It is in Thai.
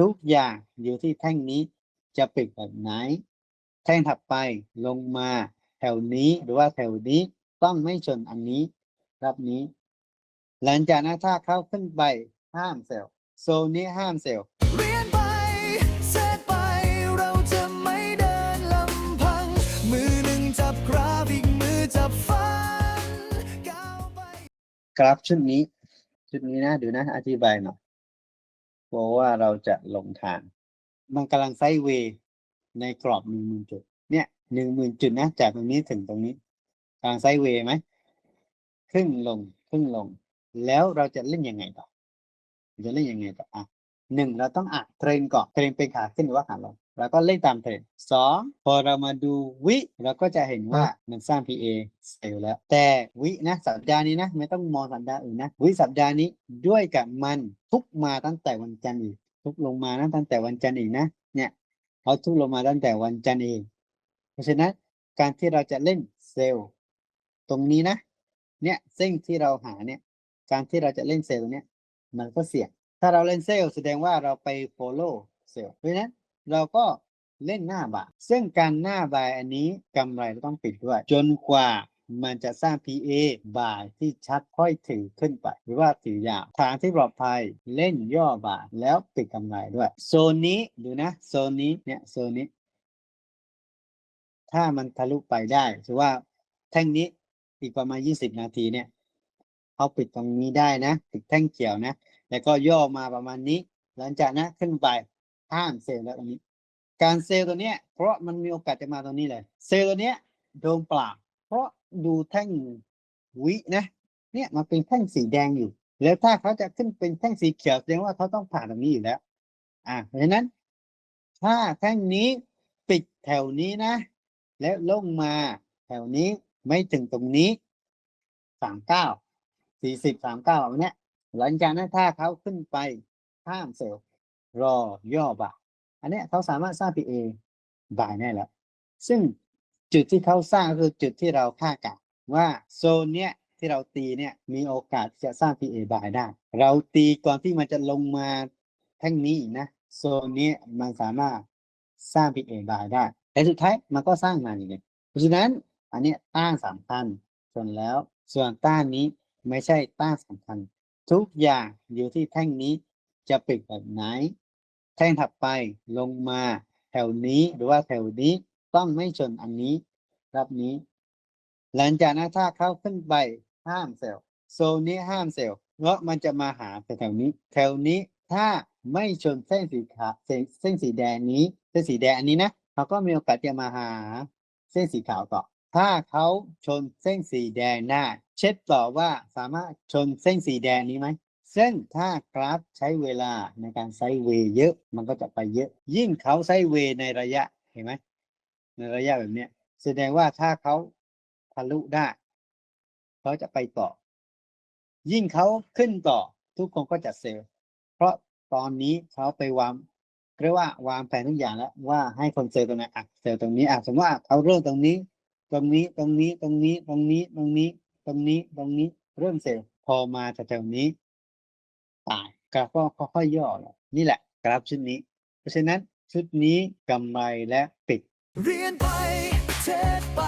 ทุกอย่างอยู่ที่แท่งนี้จะปิดแบบไหน แท่งถัดไปลงมาแถวนี้หรือว่าแถวนี้ต้องไม่ชนอันนี้รับนี้ หลังจากนั้นถ้าเขาขึ้นไปห้ามเซลล์โซนนี้ห้ามเซลล์เรียนไปเสร็จไปเราจะไม่เดินลำพัง มือหนึ่งจับกราฟอีกมือจับฟันก้าวไปกราฟชุดนี้ ชุดนี้นะดูนะอธิบายหน่อย เพราะว่าเราจะลงทาง มันกำลังไซด์เวย์ในกรอบหนึ่งหมื่นจุด เนี่ยหนึ่งหมื่นจุดนะ จากตรงนี้ถึงตรงนี้กำลังไซด์เวย์ไหมครึ่งลงครึ่งลง แล้วเราจะเล่นยังไงต่อ จะเล่นยังไงต่ออะหนึ่งเราต้องอ่านเทรนก่อนเทรนเป็นขาขึ้นหรือว่าขาลง แล้วก็เล่นตามเทรนสองพอเรามาดูวิเราก็จะเห็นว่ามันสร้าง PA เซลล์แล้ว แต่วินะสัปดาห์นี้นะ ไม่ต้องมองสัปดาห์อื่นนะ วิสัปดาห์นี้ด้วยกับมันทุกมาตั้งแต่วันจันทร์อีก ทุกลงมานะตั้งแต่วันจันทร์อีกนะ เนี่ยเขาทุกลงมาตั้งแต่วันจันทร์เอง เพราะฉะนั้นการที่เราจะเล่นเซลล์ตรงนี้นะ เนี่ยเส้นที่เราหาเนี่ย การที่เราจะเล่นเซลล์ตรงเนี้ยมันก็เสี่ยง ถ้าเราเล่นเซลล์แสดงว่าเราไป follow เซลล์เพราะฉะนั้น เราก็เล่นหน้าบายซึ่งการหน้าบายอันนี้กำไรเราต้องปิดด้วย จนกว่ามันจะสร้าง PA บายที่ชัดค่อยถือขึ้นไป หรือว่าถือยาวทางที่ปลอดภัยเล่นย่อบายแล้วปิดกำไรด้วย โซนนี้ดูนะ โซนนี้เนี่ยโซนนี้ ถ้ามันทะลุไปได้ถือว่าแท่งนี้อีกประมาณ 20 นาทีเนี่ยเขาปิดตรงนี้ได้นะปิดแท่งเขียวนะ แล้วก็ย่อมาประมาณนี้ หลังจากนั้นขึ้นไป ห้ามเซลล์แล้วตรงนี้ การเซลล์ตัวเนี้ย เพราะมันมีโอกาสจะมาตรงนี้เลย เซลล์ตัวเนี้ยโดนเปล่าเพราะดูแท่งวินะเนี่ยมันเป็นแท่งสีแดงอยู่ แล้วถ้าเขาจะขึ้นเป็นแท่งสีเขียวแสดงว่าเขาต้องผ่านตรงนี้อยู่แล้ว อ่าเพราะฉะนั้น ถ้าแท่งนี้ปิดแถวนี้นะ แล้วลงมาแถวนี้ไม่ถึงตรงนี้สามเก้าสี่สิบสามเก้าเนี่ยหลังจากนั้นถ้าเขาขึ้นไปข้ามเซลล์ รอย่อบาอันนี้เขาสามารถสร้าง PA บายได้แล้ว ซึ่งจุดที่เขาสร้างก็คือจุดที่เราคาดการ์ว่าโซนเนี้ยที่เราตีเนี่ยมีโอกาสจะสร้าง PA บายได้ เราตีก่อนที่มันจะลงมาแท่งนี้นะโซนนี้มันสามารถสร้าง PA บายได้แต่สุดท้ายมันก็สร้างมาอย่างนี้เพราะฉะนั้นอันนี้ต้านสำคัญส่วนแล้วส่วนต้านนี้ไม่ใช่ต้านสำคัญ ทุกอย่างอยู่ที่แท่งนี้จะปิดแบบไหน ท่งถัดไปลงมาแถวนี้หรือว่าแถวนี้ต้องไม่ชนอันนี้รับนี้ หลังจากนั้นถ้าเขาขึ้นไปห้ามเซลล์โซนนี้ห้ามเซลล์เพราะมันจะมาหาแถวนี้ แถวนี้ถ้าไม่ชนเส้นสีขาวเส้นสีแดงนี้เส้นสีแดงอันนี้นะเขาก็มีโอกาสจะมาหาเส้นสีขาวต่อ ถ้าเขาชนเส้นสีแดงได้า เช็ดต่อว่าสามารถชนเส้นสีแดงนี้ไหม ซึ่งถ้ากราฟใช้เวลาในการไซด์เวย์เยอะมันก็จะไปเยอะ ยิ่งเขาไซด์เวย์ในระยะเห็นไหมในระยะแบบนี้แสดงว่าถ้าเขาทะลุได้เขาจะไปต่อ ยิ่งเขาขึ้นต่อ ทุกคนก็จะเซลล์เพราะตอนนี้เขาไปวางเรียกว่าวางแผนทุกอย่างแล้วว่าให้คนเซลล์ตรงไหนอะเซลล์ตรงนี้อะสมมติว่าเขาเริ่มตรงนี้ ตรงนี้ตรงนี้ตรงนี้ตรงนี้ตรงนี้ตรงนี้ตรงนี้เริ่มเซลล์พอมาแถวๆนี้ ตายกราฟก็ค่อยๆย่อลงนี่แหละกราฟชุดนี้ เพราะฉะนั้นชุดนี้กำไรและปิด เรียนไปเทศไป